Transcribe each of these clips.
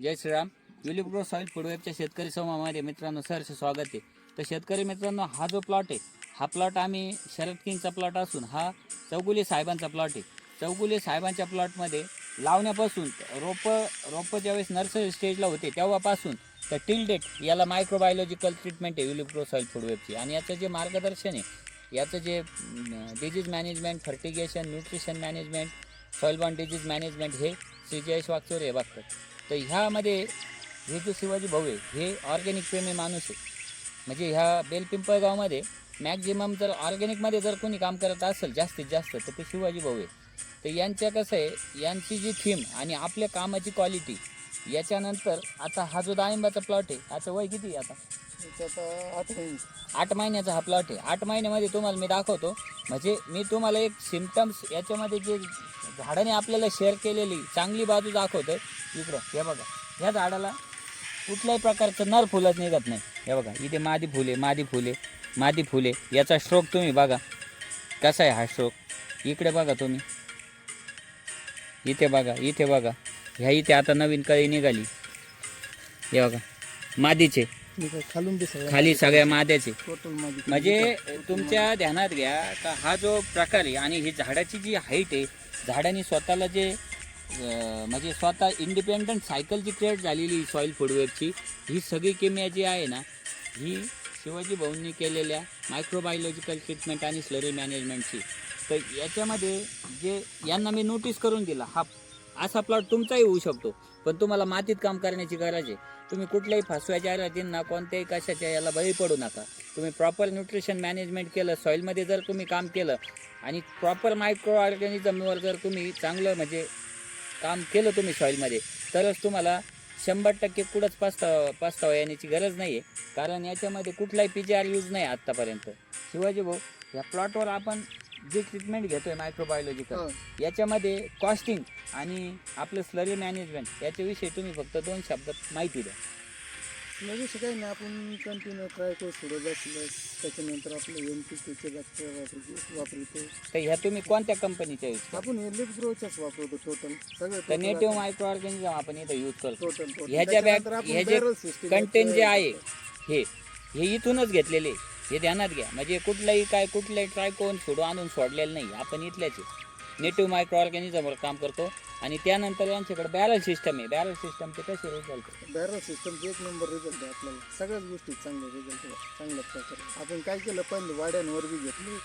जय श्रीराम. युलिप grow soil फुडवेबच्या शेतकरी समूहामध्ये मित्रांनो सहर्ष स्वागत आहे. तर शेतकरी मित्रांनो हा जो प्लॉट आहे हा प्लॉट आम्ही शरद किंगचा प्लॉट असून हा चौगुले साहेबांचा प्लॉट आहे. चौगुले साहेबांच्या प्लॉटमध्ये लावण्यापासून रोपं रोपं ज्यावेळेस नर्सरी स्टेजला होते तेव्हापासून तर टिल डेट याला मायक्रोबायोलॉजिकल ट्रीटमेंट आहे युलिप ग्रो सॉईल फुडवेबची आणि याचं जे मार्गदर्शन आहे याचं जे disease management fertigation nutrition management soil borne disease management हे सी जी एस वागचोरे हे बघतात. तर ह्यामध्ये हे जे शिवाजी भाऊ आहे हे ऑर्गॅनिक प्रेमी माणूस आहे. म्हणजे ह्या बेलपिंपळगावमध्ये मॅक्झिमम जर ऑर्गॅनिकमध्ये जर कोणी काम करत असेल जास्तीत जास्त तर ते शिवाजी भाऊ आहे. तर यांच्या कसं आहे यांची जी थीम आणि आपल्या कामाची क्वालिटी याच्यानंतर आता हा जो डाळिंबाचा प्लॉट आहे आता वय किती आहे आता? आठ महिने. आठ महिन्याचा हा प्लॉट आहे. आठ महिन्यामध्ये तुम्हाला मी दाखवतो. म्हणजे मी तुम्हाला एक सिमटम्स याच्यामध्ये जे झाडाने आपल्याला शेअर केलेली चांगली बाजू दाखवतोय. इकडं हे बघा. ह्या झाडाला कुठल्याही प्रकारचं नर फुलच निघत नाही. हे बघा. इथे मादी फुले मादी फुले मादी फुले. याचा स्ट्रोक तुम्ही बघा. कसा आहे हा स्ट्रोक इकडे बघा तुम्ही. इथे बघा इथे बघा. ह्या इथे आता नवीन कळी निघाली. हे बघा. मादीचे. खालून खाली सगळ्या माद्याचे. म्हणजे तुमच्या ध्यानात घ्या का हा जो प्रकार आहे आणि ही झाडाची जी हाईट आहे झाडाने स्वतःला जे म्हणजे स्वतः इंडिपेंडंट सायकल जी क्रिएट झालेली सॉईल फूडवेअरची ही सगळी किमया जी आहे ना ही शिवाजी भाऊंनी केलेल्या मायक्रोबायोलॉजिकल ट्रीटमेंट आणि स्लरी मॅनेजमेंटची तर याच्यामध्ये जे यांना मी नोटीस करून दिला हा असा प्लॉट तुमचाही होऊ शकतो. पण तुम्हाला मातीत काम करण्याची गरज आहे. तुम्ही कुठल्याही फसव्याच्या जाहिरातींना कोणत्याही कशाच्या याला बळी पडू नका. तुम्ही प्रॉपर न्यूट्रिशन मॅनेजमेंट केलं सॉईलमध्ये जर तुम्ही काम केलं आणि प्रॉपर मायक्रो ऑर्गॅनिझमवर जर तुम्ही चांगलं म्हणजे काम केलं तुम्ही सॉईलमध्ये तरच तुम्हाला शंभर टक्के कुठंच पस्ताव पस्तावा येण्याची गरज नाही आहे कारण याच्यामध्ये कुठलाही पी जी आर यूज नाही आत्तापर्यंत शिवाजी भाऊ या प्लॉटवर आपण जे ट्रीटमेंट घेतोय मायक्रोबायोलॉजिकल हो. याच्यामध्ये कॉस्टिंग आणि आपलं स्लरी मॅनेजमेंट याच्याविषयी तुम्ही फक्त दोन शब्दात माहिती द्या. म्हणजे काही नाही आपण कंटिन्यू ट्राय करू सोडत असलं त्याच्यानंतर आपलं एम पी केचे वापरतो वापरतो. तर ह्या तुम्ही कोणत्या कंपनीच्या यूज करता? आपण हे लिप ग्रोच्याच वापरतो टोटल सगळं नेटिव्ह मायक्रो ऑर्गॅनिझम आपण. इथं यूज करतो. टोटल ह्याच्या बॅग हे जे कंटेंट जे आहे हे हे इथूनच घेतलेले आहे. हे ध्यानात घ्या. म्हणजे कुठलाही काय कुठलाही ट्राय करून सोडू आणून सोडलेलं नाही. आपण इथल्याचे नेटिव्ह मायक्रो ऑर्गॅनिझमवर काम करतो. आणि त्यानंतर यांच्याकडे बॅरल सिस्टम आहे. बॅरल सिस्टमचे कसे रिझल्ट बॅरल सिस्टमचे एक नंबर रिझल्ट आहे आपल्याला. सगळ्याच गोष्टी चांगले रिझल्ट चांगल्या प्रकारे. आपण काय केलं? पहिले वाड्यांवर बी घेतली.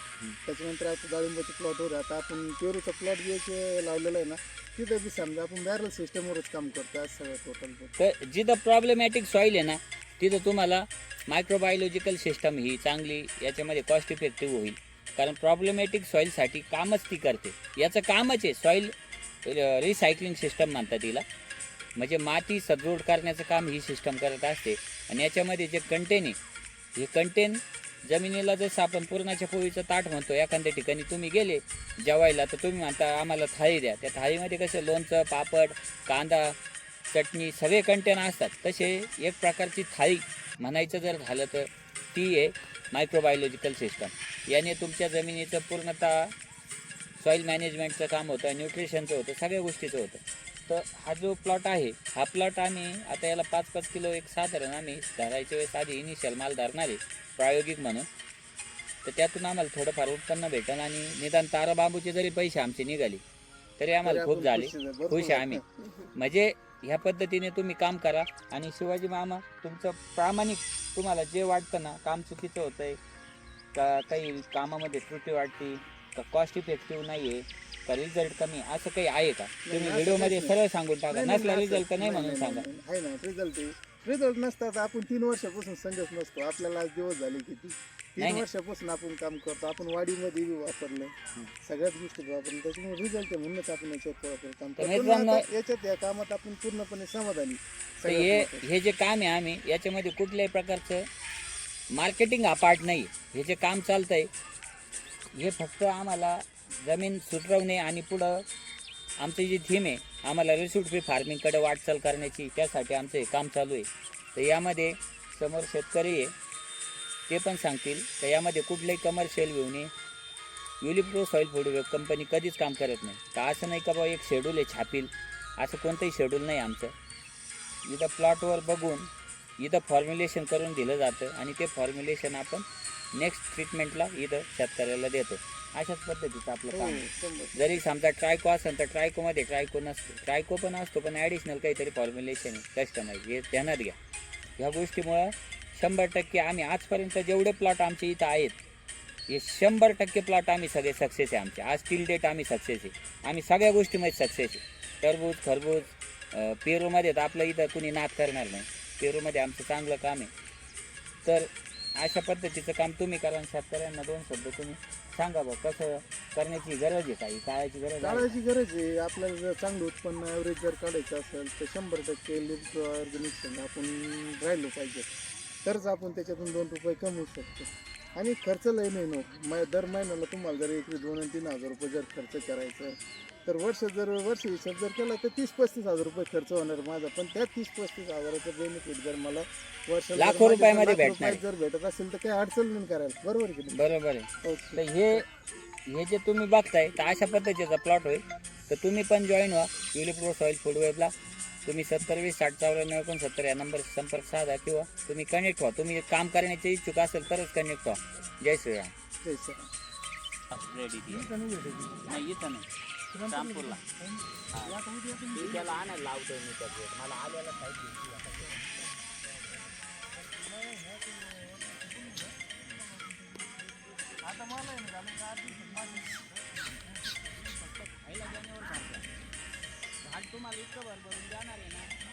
त्याच्यानंतर आता डाळिंबाचे प्लॉटवर आता आपण पेरूचा प्लॉट जे लावलेला आहे ना तिथं बी समजा आपण बॅरल सिस्टमवरच काम करतो. आज सगळं टोटल तर जिथं प्रॉब्लेमॅटिक सॉईल आहे ना तिथं तुम्हाला मायक्रोबायोलॉजिकल सिस्टम ही चांगली याच्यामध्ये कॉस्ट इफेक्टिव्ह होईल. कारण प्रॉब्लेमॅटिक सॉईलसाठी कामच ती करते. याचं कामच आहे सॉईल रिसायकलिंग सिस्टम म्हणतात तिला. म्हणजे माती सदृढ करण्याचं काम ही सिस्टम करत असते. आणि याच्यामध्ये जे कंटेन आहे हे कंटेन जमिनीला जसं आपण पुरणाच्या पोळीचं ताट म्हणतो एखाद्या ठिकाणी तुम्ही गेले जेवायला तर तुम्ही म्हणता आम्हाला थाळी द्या. त्या थाळीमध्ये कसं लोणचं पापड कांदा चटणी सगळे कंटेन असतात. तसे एक प्रकारची थाळी म्हणायचं जर झालं तर ती आहे. मायक्रोबायोलॉजिकल सिस्टम याने तुमच्या जमिनीचं पूर्णतः सॉईल मॅनेजमेंटचं काम होतं न्यूट्रिशनचं होतं सगळ्या गोष्टीचं होतं. तर हा जो प्लॉट आहे हा प्लॉट आम्ही आता याला पाच पाच किलो एक साधारण आम्ही धरायच्या वेळेस आधी इनिशियल माल धरणार प्रायोगिक म्हणून. तर त्यातून आम्हाला थोडंफार उत्पन्न भेटेल आणि निदान तारा बांबूचे जरी पैसे आमचे निघाले तरी आम्हाला खूप झाले. खुश आहे आम्ही. म्हणजे ह्या पद्धतीने तुम्ही काम करा. आणि शिवाजी मामा तुमचं प्रामाणिक तुम्हाला जे वाटतं ना काम चुकीचं होतंय का काही कामामध्ये त्रुटी वाटते का कॉस्ट इफेक्टिव्ह नाही आहे का रिझल्ट कमी असं काही आहे का? तुम्ही व्हिडिओमध्ये सरळ सांगून टाका. नसला रिझल्ट नाही म्हणून सांगा. आहे ना रिझल्ट रिझल्ट नसतात आपण तीन वर्षापासून संघच नसतो. आपल्याला आज दिवस झाले किती तीन नाही. वर्षापासून आपण काम करतो. आपण वाडीमध्ये बी वापरलं सगळ्याच गोष्टी वापरल्या. त्याच्यामुळे रिझल्ट आहे म्हणूनच आपण याच्यात वापर काम तर करतो. आणि मित्रांनो- आता याच्यात या कामात आपण पूर्णपणे समाधानी. तर सगळ्यात हे महत्त्वाचं. हे जे काम आहे आम्ही याच्यामध्ये कुठल्याही प्रकारचं मार्केटिंग हा पार्ट नाही. हे जे काम चालतं आहे हे फक्त आम्हाला जमीन सुधरवणे आणि पुढं आमची जी थीम आहे आम्हाला रिसूट फ्री फार्मिंगकडे वाटचाल करण्याची त्यासाठी आमचं हे काम चालू आहे. तर यामध्ये समोर शेतकरी आहे ते पण सांगतील. तर यामध्ये कुठलंही कमर्शियल घेऊन युलिप्रो सॉईल फूड कंपनी कधीच काम करत नाही. तर असं नाही का बाबा एक शेड्यूल आहे छापील. असं कोणतंही शेड्यूल नाही आमचं. इथं प्लॉटवर बघून इथं फॉर्म्युलेशन करून दिलं जातं आणि ते फॉर्म्युलेशन आपण नेक्स्ट ट्रीटमेंटला इथं शेतकऱ्याला देतो. अशाच पद्धतीचं आपलं काम आहे. जरी समजा ट्रायको असेल तर ट्रायकोमध्ये ट्रायको नसतो. ट्रायको पण असतो पण ॲडिशनल काहीतरी फॉर्म्युलेशन कस्टमाइज हे ध्यानात घ्या. ह्या गोष्टीमुळं शंभर टक्के आम्ही आजपर्यंत जेवढे प्लॉट आमचे इथं आहेत हे शंभर टक्के प्लॉट आम्ही सगळे सक्सेस आहे आमचे. आज टिल डेट आम्ही सक्सेस आहे. आम्ही सगळ्या गोष्टीमध्ये सक्सेस आहे. टरबूज खरबूज अं, पेरूमध्ये तर आपलं इथं कुणी नाद करणार नाही. पेरूमध्ये आमचं चांगलं काम आहे. तर अशा पद्धतीचं काम तुम्ही करा आणि शेतकऱ्यांना दोन शब्द तुम्ही सांगा बा कसं करण्याची गरज आहे काही? काळाची गरज आहे? काढायची गरज आहे. आपल्याला जर चांगलं उत्पन्न ॲव्हरेज जर काढायचं असेल तर शंभर टक्के लिफ्ट ऑर्गॅनिक आपण राहिलो पाहिजे. तरच आपण त्याच्यातून दोन रुपये कमवू शकतो. आणि खर्च लय नाही नो हो. मै दर महिन्याला तुम्हाला जर एकरी दोन आणि तीन हजार रुपये जर खर्च करायचा आहे, तर वर्ष जर वर्ष हिशोब जर केला तर तीस पस्तीस हजार रुपये खर्च होणार माझा. पण त्या तीस पस्तीस हजाराचं बेनिफिट जर मला वर्ष लाखो रुपयामध्ये भेटणार आहे. जर भेटत असेल तर काही अडचण नाही करायला. बरोबर की नाही? बरोबर आहे. ओके. तर हे हे जे तुम्ही बघताय तर अशा पद्धतीचा प्लॉट होईल. तर तुम्ही पण जॉईन व्हा. युलिप्रो सॉईल फूड वेबला तुम्ही सत्तर वीस साठ चौऱ्याण्णव एकोणसत्तर या नंबर संपर्क साधा किंवा तुम्ही कनेक्ट व्हा. तुम्ही काम करण्याचे इच्छुक असेल तरच कनेक्ट व्हा. जय श्रीराम. जय सर रेडी नाही इथं नाही. रामपूरला. मी त्याला आणायला लावतोय मी त्याचे मला आल्याला पाहिजे आता मला पहिला जानेवारी तुम्हाला इतकं भरभरून जाणार आहे ना.